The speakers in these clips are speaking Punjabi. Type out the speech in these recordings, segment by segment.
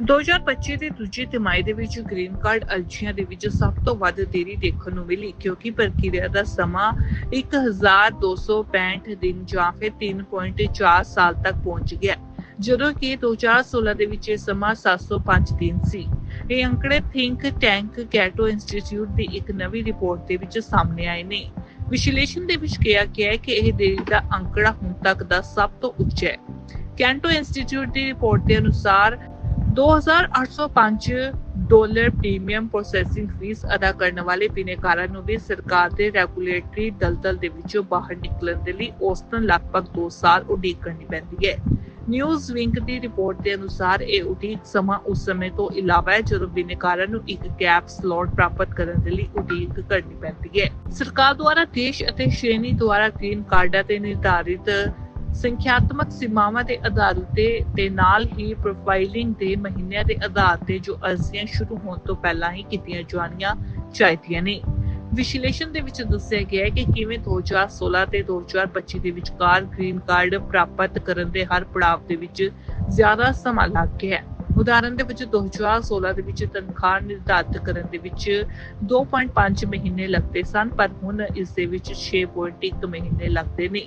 2025 ਦੇ ਦੂਜੇ ਤਿਮਾਹੀ ਦੇ ਵਿੱਚ ਗ੍ਰੀਨ ਕਾਰਡ ਅਰਜ਼ੀਆਂ ਦੇ ਵਿੱਚ ਸਭ ਤੋਂ ਵੱਧ ਦੇਰੀ ਦੇਖਣ ਨੂੰ ਮਿਲੀ, ਕਿਉਂਕਿ ਪ੍ਰਕਿਰਿਆ ਦਾ ਸਮਾਂ 1265 ਦਿਨ ਜਾਂ ਫਿਰ 3.4 ਸਾਲ ਤੱਕ ਪਹੁੰਚ ਗਿਆ। ਜਦੋਂ ਕਿ 2016 ਦੇ ਵਿੱਚ ਇਹ ਸਮਾਂ 705 ਦਿਨ ਸੀ। ਇਹ ਅੰਕੜੇ ਥਿੰਕ ਟੈਂਕ ਕੈਟੋ ਇੰਸਟੀਚਿਊਟ ਦੀ ਇੱਕ ਨਵੀਂ ਰਿਪੋਰਟ ਦੇ ਵਿੱਚ ਸਾਹਮਣੇ ਆਏ ਨੇ। ਵਿਸ਼ਲੇਸ਼ਣ ਦੇ ਵਿੱਚ ਕਿਹਾ ਗਿਆ ਹੈ ਕਿ ਇਹ ਦੇਰੀ ਦਾ ਅੰਕੜਾ ਹੁਣ ਤੱਕ ਦਾ ਸਭ ਤੋਂ ਉੱਚਾ ਹੈ। ਕੈਂਟੋ ਇੰਸਟੀਚਿਊਟ ਦੀ ਰਿਪੋਰਟ ਦੇ ਅਨੁਸਾਰ 2805 ਡਾਲਰ ਪ੍ਰੀਮੀਅਮ ਪ੍ਰੋਸੈਸਿੰਗ ਫੀਸ ਅਦਾ ਕਰਨ ਵਾਲੇ ਬਿਨੇਕਾਰਾਂ ਨੂੰ ਵੀ ਸਰਕਾਰ ਦੇ ਰੈਗੂਲੇਟਰੀ ਦਲਦਲ ਦੇ ਵਿੱਚੋਂ ਬਾਹਰ ਨਿਕਲਣ ਦੇ ਲਈ ਔਸਤਨ ਲਗਭਗ 2 ਸਾਲ ਉਡੀਕ ਕਰਨੀ ਪੈਂਦੀ ਹੈ। ਨਿਊਜ਼ ਵਿੰਕ ਦੀ ਰਿਪੋਰਟ ਦੇ ਅਨੁਸਾਰ ਇਹ ਉਡੀਕ ਸਮਾਂ ਉਸ ਸਮੇਂ ਤੋਂ ਇਲਾਵਾ ਹੈ ਜਦੋਂ ਬਿਨੇਕਾਰਾਂ ਨੂੰ ਇੱਕ ਗੈਪ ਸਲੋਟ ਪ੍ਰਾਪਤ ਕਰਨ ਦੇ ਲਈ ਉਡੀਕ ਕਰਨੀ ਪੈਂਦੀ ਹੈ। ਸਰਕਾਰ ਦੁਆਰਾ ਦੇਸ਼ ਅਤੇ ਸ਼੍ਰੇਣੀ ਦੁਆਰਾ ਗ੍ਰੀਨ ਕਾਰਡਾਂ ਤੇ ਨਿਰਧਾਰਿਤ ਸੰਖਿਆਤਮਕ ਸੀਮਾਵਾਂ ਦੇ ਆਧਾਰ ਉਤੇ ਤੇ ਨਾਲ ਹੀ ਪ੍ਰੋਫਾਈਲਿੰਗ ਦੇ ਮਹੀਨਿਆਂ ਦੇ ਆਧਾਰ ਤੇ ਜੋ ਅਰਜ਼ੀਆਂ ਸ਼ੁਰੂ ਹੋਣ ਤੋਂ ਪਹਿਲਾਂ ਹੀ ਕੀਤੀਆਂ ਜਾਣੀਆਂ ਚਾਹੀਦੀਆਂ ਨੇ। ਵਿਸ਼ਲੇਸ਼ਣ ਦੇ ਵਿੱਚ ਦੱਸਿਆ ਗਿਆ ਹੈ ਕਿ ਕਿਵੇਂ 2016 ਤੇ 2025 ਦੇ ਵਿਚਕਾਰ ਗ੍ਰੀਨ ਕਾਰਡ ਪ੍ਰਾਪਤ ਕਰਨ ਦੇ ਹਰ ਪੜਾਅ ਦੇ ਵਿੱਚ ਜ਼ਿਆਦਾ ਸਮਾਂ ਲੱਗ ਗਿਆ ਹੈ। ਉਦਾਹਰਨ ਦੇ ਵਿੱਚ 2016 ਦੇ ਵਿੱਚ ਤਨਖਾਹ ਨਿਰਧਾਰਤ ਕਰਨ ਦੇ ਵਿੱਚ 2.5 ਮਹੀਨੇ ਲੱਗਦੇ ਸਨ, ਪਰ ਹੁਣ ਇਸ ਦੇ ਵਿੱਚ 6.1 ਮਹੀਨੇ ਲੱਗਦੇ ਨੇ।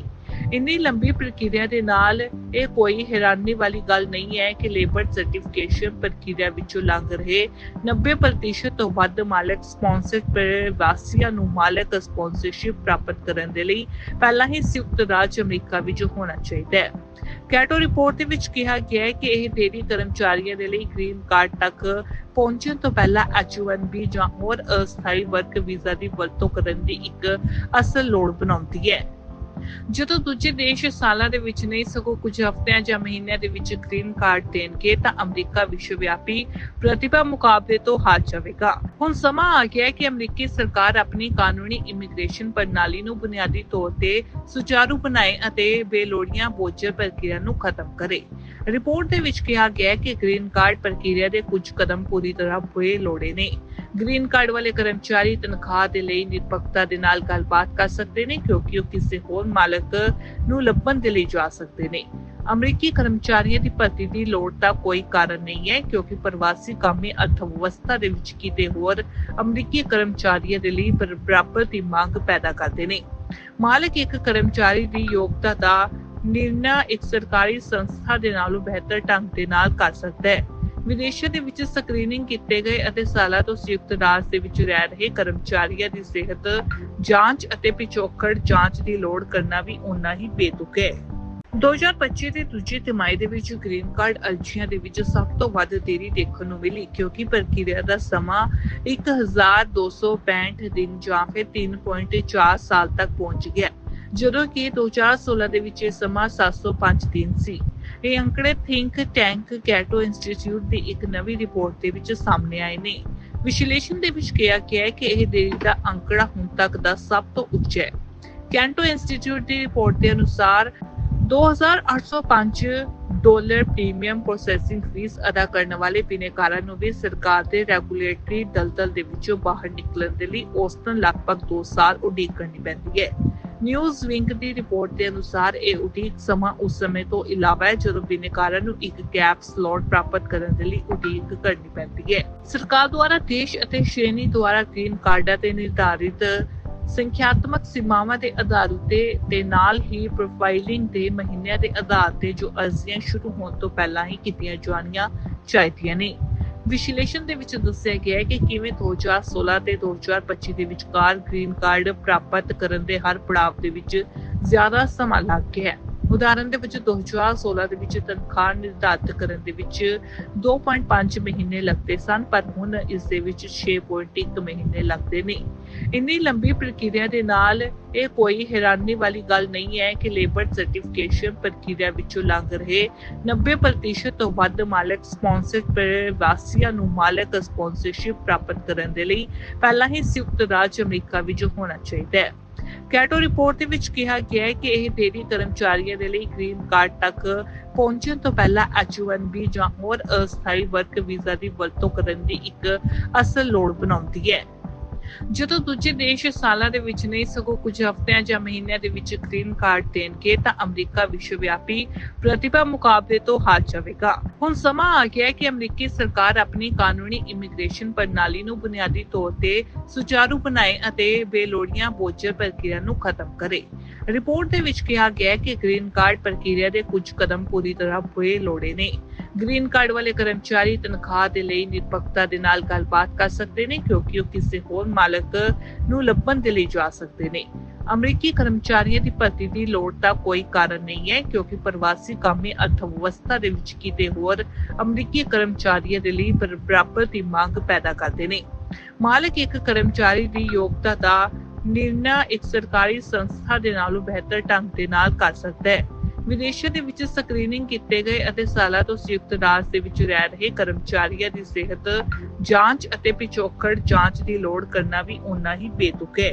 ਇੰਨੀ ਲੰਬੀ ਪ੍ਰਕਿਰਿਆ ਦੇ ਨਾਲ ਇਹ ਕੋਈ ਹੈਰਾਨੀ ਵਾਲੀ ਗੱਲ ਨਹੀਂ ਹੈ ਕਿ ਲੇਬਰ ਸਰਟੀਫਿਕੇਸ਼ਨ ਪ੍ਰਕਿਰਿਆ ਵਿੱਚੋਂ ਲੰਘ ਰਹੇ 90% ਤੋਂ ਵੱਧ ਮਾਲਕ ਸਪਾਂਸਰਡ ਪ੍ਰਵਾਸੀਆਂ ਨੂੰ ਮਾਲਕ ਸਪਾਂਸਰਸ਼ਿਪ ਪ੍ਰਾਪਤ ਕਰਨ ਦੇ ਲਈ ਪਹਿਲਾਂ ਹੀ ਸੰਯੁਕਤ ਰਾਜ ਅਮਰੀਕਾ ਵਿੱਚ ਹੋਣਾ ਚਾਹੀਦਾ ਹੈ। ਕੈਟੋ ਰਿਪੋਰਟ ਦੇ ਵਿੱਚ ਕਿਹਾ ਗਿਆ ਹੈ ਕਿ ਇਹ ਡੇਰੀ ਕਰਮਚਾਰੀਆਂ ਦੇ ਲਈ ਗ੍ਰੀਨ ਕਾਰਡ ਤੱਕ ਪਹੁੰਚਣ ਤੋਂ ਪਹਿਲਾਂ H1B ਜਾਂ ਹੋਰ ਅਸਥਾਈ ਵਰਕ ਵੀਜ਼ਾ ਦੀ ਵਰਤੋਂ ਕਰਨ ਦੀ ਇੱਕ ਅਸਲ ਲੋੜ ਬਣਾਉਂਦੀ ਹੈ। ਜਦੋਂ ਦੂਜੇ ਦੇਸ਼ ਸਾਲਾਂ ਦੇ ਵਿੱਚ ਨਹੀਂ, ਸਗੋਂ ਕੁਝ ਹਫ਼ਤਿਆਂ ਜਾਂ ਮਹੀਨਿਆਂ ਦੇ ਵਿੱਚ ਗ੍ਰੀਨ ਕਾਰਡ ਦੇਣਗੇ, ਤਾਂ ਅਮਰੀਕਾ ਵਿਸ਼ਵਵਿਆਪੀ ਪ੍ਰਤਿਭਾ ਮੁਕਾਬਲੇ ਤੋਂ ਹਾਰ ਜਾਵੇਗਾ। ਹੁਣ ਸਮਾਂ ਆ ਗਿਆ ਹੈ ਕਿ ਅਮਰੀਕੀ ਸਰਕਾਰ ਆਪਣੀ ਕਾਨੂੰਨੀ ਇਮੀਗ੍ਰੇਸ਼ਨ ਪ੍ਰਣਾਲੀ ਨੂੰ ਬੁਨਿਆਦੀ ਤੌਰ ਤੇ ਸੁਚਾਰੂ ਬਣਾਏ ਅਤੇ ਬੇਲੋੜੀਆਂ ਬੋਝਲ ਪ੍ਰਕਿਰਿਆ ਨੂੰ ਖਤਮ ਕਰੇ। ਰਿਪੋਰਟ ਦੇ ਵਿੱਚ ਕਿਹਾ ਗਿਆ ਹੈ ਕਿ ਗ੍ਰੀਨ ਕਾਰਡ ਪ੍ਰਕਿਰਿਆ ਦੇ ਕੁਝ ਕਦਮ ਪੂਰੀ ਤਰ੍ਹਾਂ ਬੇਲੋੜੇ ਨੇ। ਗ੍ਰੀਨ ਕਾਰਡ ਵਾਲੇ ਕਰਮਚਾਰੀ ਤਨਖਾਹ ਦੇ ਲਈ ਨਿਰਪੱਖਤਾ ਦੇ ਨਾਲ ਗੱਲਬਾਤ ਕਰ ਸਕਦੇ ਨੇ, ਕਿਉਂਕਿ ਉਹ ਕਿਸੇ ਹੋਰ ਮਾਲਕ ਨੂੰ ਲੱਭਣ ਦੇ ਲਈ ਜਾ ਸਕਦੇ ਨੇ। ਅਮਰੀਕੀ ਕਰਮਚਾਰੀਆਂ ਦੀ ਭਰਤੀ ਦੀ ਲੋੜ ਦਾ ਕੋਈ ਕਾਰਨ ਨਹੀਂ ਹੈ, ਕਿਉਂਕਿ ਪ੍ਰਵਾਸੀ ਕਾਮੇ ਅਰਥਵਿਵਸਥਾ ਦੇ ਵਿੱਚ ਕਿਤੇ ਹੋਰ ਅਮਰੀਕੀ ਕਰਮਚਾਰੀਆਂ ਦੇ ਲਈ ਬਰ- ਬਰਾਬਰ ਦੀ ਮੰਗ ਪੈਦਾ ਕਰਦੇ ਨੇ। ਮਾਲਕ ਇੱਕ ਕਰਮਚਾਰੀ ਦੀ ਯੋਗਤਾ ਦਾ ਨਿਰਣਾ ਇੱਕ ਸਰਕਾਰੀ ਸੰਸਥਾ ਦੇ ਨਾਲੋਂ ਬਿਹਤਰ ਢੰਗ ਦੇ ਨਾਲ ਕਰ ਸਕਦਾ ਹੈ। ਵਿਦੇਸ਼ਾਂ ਦੇ ਵਿੱਚ ਸਕਰੀਨਿੰਗ ਕੀਤੇ ਗਏ ਅਤੇ ਸਾਲਾਂ ਤੋਂ ਸੰਯੁਕਤ ਰਾਜ ਦੇ ਵਿੱਚ ਰਹਿ ਰਹੇ ਕਰਮਚਾਰੀਆਂ ਦੀ ਸਿਹਤ ਜਾਂਚ ਅਤੇ ਪਿਛੋਕੜ ਜਾਂਚ ਦੀ ਲੋੜ ਕਰਨਾ ਵੀ ਉਨਾ ਹੀ ਬੇਤੁਕ ਹੈ। 2025 ਦੇ ਦੂਜੇ ਤਿਮਾਹੀ ਦੇ ਵਿੱਚ ਗ੍ਰੀਨ ਕਾਰਡ ਅਰਜ਼ੀਆਂ ਦੇ ਵਿੱਚ ਸਭ ਤੋਂ ਵੱਧ ਦੇਰੀ ਦੇਖਣ ਨੂੰ ਮਿਲੀ ਕਿਉਂਕਿ ਪ੍ਰਕਿਰਿਆ ਦਾ ਸਮਾਂ 1265 ਦਿਨ ਜਾਂ ਫਿਰ 3.4 ਸਾਲ ਤੱਕ ਪਹੁੰਚ ਗਿਆ, ਜਦੋਂ ਕਿ 2016 ਦੇ ਵਿੱਚ ਇਹ ਸਮਾਂ 705 ਦਿਨ ਸੀ। ਇਹ ਅੰਕੜੇ ਥਿੰਕ ਟੈਂਕ ਕੈਟੋ ਇੰਸਟੀਚਿਊਟ ਦੀ ਇੱਕ ਨਵੀਂ ਰਿਪੋਰਟ ਦੇ ਵਿੱਚ ਸਾਹਮਣੇ ਆਏ ਨੇ। ਵਿਸ਼ਲੇਸ਼ਣ ਦੇ ਵਿੱਚ ਕਿਹਾ ਗਿਆ ਹੈ ਕਿ ਇਹ ਦੇਰੀ ਦਾ ਅੰਕੜਾ ਹੁਣ ਤੱਕ ਦਾ ਸਭ ਤੋਂ ਉੱਚਾ ਹੈ। ਕੈਂਟੋ ਇੰਸਟੀਚਿਊਟ ਦੀ ਰਿਪੋਰਟ ਦੇ ਅਨੁਸਾਰ 2805 ਡਾਲਰ ਪ੍ਰੀਮੀਅਮ ਪ੍ਰੋਸੈਸਿੰਗ ਫੀਸ ਅਦਾ ਕਰਨ ਵਾਲੇ ਬਿਨੇਕਾਰਾਂ ਨੂੰ ਵੀ ਸਰਕਾਰ ਦੇ ਰੈਗੂਲੇਟਰੀ ਦਲਦਲ ਦੇ ਵਿੱਚੋਂ ਬਾਹਰ ਨਿਕਲਣ ਦੇ ਲਈ ਔਸਤਨ ਲਗਭਗ 2 ਸਾਲ ਉਡੀਕ ਕਰਨੀ ਪੈਂਦੀ ਹੈ। ਨਿਊਜ਼ ਵਿੰਕ ਦੀ ਰਿਪੋਰਟ ਦੇ ਅਨੁਸਾਰ ਇਹ ਉਡੀਕ ਸਮਾਂ ਉਸ ਸਮੇਂ ਤੋਂ ਇਲਾਵਾ ਹੈ, ਜਦੋਂ ਬਿਨੇਕਾਰਾਂ ਨੂੰ ਇੱਕ ਗੈਪ ਸਲੋਟ ਪ੍ਰਾਪਤ ਕਰਨ ਦੇ ਲਈ ਉਡੀਕ ਕਰਨੀ ਪੈਂਦੀ ਹੈ। ਸਰਕਾਰ ਦੁਆਰਾ ਦੇਸ਼ ਅਤੇ ਸ਼੍ਰੇਣੀ ਦੁਆਰਾ ਗ੍ਰੀਨ ਕਾਰਡਾਂ ਤੇ ਨਿਰਧਾਰਿਤ ਸੰਖਿਆਤਮਕ ਸੀਮਾਵਾਂ ਦੇ ਆਧਾਰ ਉਤੇ ਤੇ ਨਾਲ ਹੀ ਪ੍ਰੋਫਾਈਲਿੰਗ ਦੇ ਮਹੀਨਿਆਂ ਦੇ ਆਧਾਰ ਤੇ ਜੋ ਅਰਜ਼ੀਆਂ ਸ਼ੁਰੂ ਹੋਣ ਤੋਂ ਪਹਿਲਾਂ ਹੀ ਕੀਤੀਆਂ ਜਾਣੀਆਂ ਚਾਹੀਦੀਆਂ ਨੇ। ਵਿਸ਼ਲੇਸ਼ਣ ਦੇ ਵਿੱਚ ਦੱਸਿਆ ਗਿਆ ਹੈ ਕਿ ਕਿਵੇਂ 2016 ਤੇ 2025 ਦੇ ਵਿਚਕਾਰ ਗ੍ਰੀਨ ਕਾਰਡ ਪ੍ਰਾਪਤ ਕਰਨ ਦੇ ਹਰ ਪੜਾਅ ਦੇ ਵਿੱਚ ਜ਼ਿਆਦਾ ਸਮਾਂ ਲੱਗ ਗਿਆ ਹੈ। ਉਦਾਹਰਨ ਦੇ ਵਿੱਚ 2016 ਦੇ ਵਿੱਚ ਤਨਖਾਹ ਨਿਰਧਾਰਤ ਕਰਨ ਦੇ ਵਿੱਚ 2.5 ਮਹੀਨੇ ਲੱਗਦੇ ਸਨ, ਪਰ ਹੁਣ ਇਸ ਦੇ ਵਿੱਚ 6.1 ਮਹੀਨੇ ਲੱਗਦੇ ਨੇ। ਇੰਨੀ ਲੰਬੀ ਪ੍ਰਕਿਰਿਆ ਦੇ ਨਾਲ ਇਹ ਕੋਈ ਹੈਰਾਨੀ ਵਾਲੀ ਗੱਲ ਨਹੀਂ ਹੈ ਕਿ ਲੇਬਰ ਸਰਟੀਫਿਕੇਸ਼ਨ ਪ੍ਰਕਿਰਿਆ ਵਿੱਚੋਂ ਲੰਘ ਰਹੇ 90% ਤੋਂ ਵੱਧ ਮਾਲਕ ਸਪਾਂਸਰਡ ਪ੍ਰਵਾਸੀਆਂ ਨੂੰ ਮਾਲਕ ਸਪਾਂਸਰਸ਼ਿਪ ਪ੍ਰਾਪਤ ਕਰਨ ਦੇ ਲਈ ਪਹਿਲਾਂ ਹੀ ਸੰਯੁਕਤ ਰਾਜ ਅਮਰੀਕਾ ਵਿੱਚ ਹੋਣਾ ਚਾਹੀਦਾ ਹੈ। ਕੈਟੋ ਰਿਪੋਰਟ ਦੇ ਵਿੱਚ ਕਿਹਾ ਗਿਆ ਹੈ ਕਿ ਇਹ ਦੇਰੀ ਕਰਮਚਾਰੀਆਂ ਦੇ ਲਈ ਗ੍ਰੀਨ ਕਾਰਡ ਤੱਕ ਪਹੁੰਚਣ ਤੋਂ ਪਹਿਲਾਂ H1B ਜਾਂ ਹੋਰ ਅਸਥਾਈ ਵਰਕ ਵੀਜ਼ਾ ਦੀ ਵਰਤੋਂ ਕਰਨ ਦੀ ਇੱਕ ਅਸਲ ਲੋੜ ਬਣਾਉਂਦੀ ਹੈ। ਜਦੋਂ ਦੂਜੇ ਦੇਸ਼ ਸਾਲਾਂ ਦੇ ਵਿੱਚ ਨਹੀਂ, ਸਗੋਂ ਕੁਝ ਹਫ਼ਤਿਆਂ ਜਾਂ ਮਹੀਨਿਆਂ ਦੇ ਵਿੱਚ ਗ੍ਰੀਨ ਕਾਰਡ ਦੇਣਗੇ, ਤਾਂ ਅਮਰੀਕਾ ਵਿਸ਼ਵਵਿਆਪੀ ਪ੍ਰਤਿਭਾ ਮੁਕਾਬਲੇ ਤੋਂ ਹਾਰ ਜਾਵੇਗਾ। ਹੁਣ ਸਮਾਂ ਆ ਗਿਆ ਹੈ ਕਿ ਅਮਰੀਕੀ ਸਰਕਾਰ ਆਪਣੀ ਕਾਨੂੰਨੀ ਇਮੀਗ੍ਰੇਸ਼ਨ ਪ੍ਰਣਾਲੀ ਨੂੰ ਬੁਨਿਆਦੀ ਤੌਰ ਤੇ ਸੁਚਾਰੂ ਬਣਾਏ ਅਤੇ ਬੇਲੋੜੀਆਂ ਬੋਝਲ ਪ੍ਰਕਿਰਿਆ ਨੂੰ ਖਤਮ ਕਰੇ। ਰਿਪੋਰਟ ਦੇ ਵਿੱਚ ਕਿਹਾ ਗਿਆ ਹੈ ਕਿ ਗ੍ਰੀਨ ਕਾਰਡ ਪ੍ਰਕਿਰਿਆ ਦੇ ਕੁਝ ਕਦਮ ਪੂਰੀ ਤਰ੍ਹਾਂ ਬੇਲੋੜੇ ਨੇ। ਗ੍ਰੀਨ ਕਾਰਡ ਵਾਲੇ ਕਰਮਚਾਰੀ ਤਨਖਾਹ ਦੇ ਲਈ ਨਿਰਪੱਖਤਾ ਦੇ ਨਾਲ ਗੱਲਬਾਤ ਕਰ ਸਕਦੇ ਨੇ, ਕਿਉਂਕਿ ਉਹ ਕਿਸੇ ਹੋਰ ਮਾਲਕ ਨੂੰ ਲੱਭਣ ਦੇ ਲਈ ਜਾ ਸਕਦੇ ਨੇ। ਅਮਰੀਕੀ ਕਰਮਚਾਰੀਆਂ ਦੀ ਭਰਤੀ ਦੀ ਲੋੜ ਦਾ ਕੋਈ ਕਾਰਨ ਨਹੀਂ ਹੈ, ਕਿਉਂਕਿ ਪ੍ਰਵਾਸੀ ਕਾਮੇ ਅਰਥਵਿਵਸਥਾ ਦੇ ਵਿੱਚ ਕਿਤੇ ਹੋਰ ਅਮਰੀਕੀ ਕਰਮਚਾਰੀਆਂ ਦੇ ਲਈ ਬਰ- ਬਰਾਬਰ ਦੀ ਮੰਗ ਪੈਦਾ ਕਰਦੇ ਨੇ। ਮਾਲਕ ਇੱਕ ਕਰਮਚਾਰੀ ਦੀ ਯੋਗਤਾ ਦਾ ਨਿਰਣਾ ਇੱਕ ਸਰਕਾਰੀ ਸੰਸਥਾ ਦੇ ਨਾਲੋਂ ਬਿਹਤਰ ਢੰਗ ਦੇ ਨਾਲ ਕਰ ਸਕਦਾ ਹੈ। ਵਿਦੇਸ਼ਾਂ ਦੇ ਵਿੱਚ ਸਕਰੀਨਿੰਗ ਕੀਤੇ ਗਏ ਅਤੇ ਸਾਲਾਂ ਤੋਂ ਸੰਯੁਕਤ ਰਾਜ ਦੇ ਵਿੱਚ ਰਹਿ ਰਹੇ ਕਰਮਚਾਰੀਆਂ ਦੀ ਸਿਹਤ ਜਾਂਚ ਅਤੇ ਪਿਛੋਕੜ ਜਾਂਚ ਦੀ ਲੋੜ ਕਰਨਾ ਵੀ ਉਨਾ ਹੀ ਬੇਤੁਕ ਹੈ।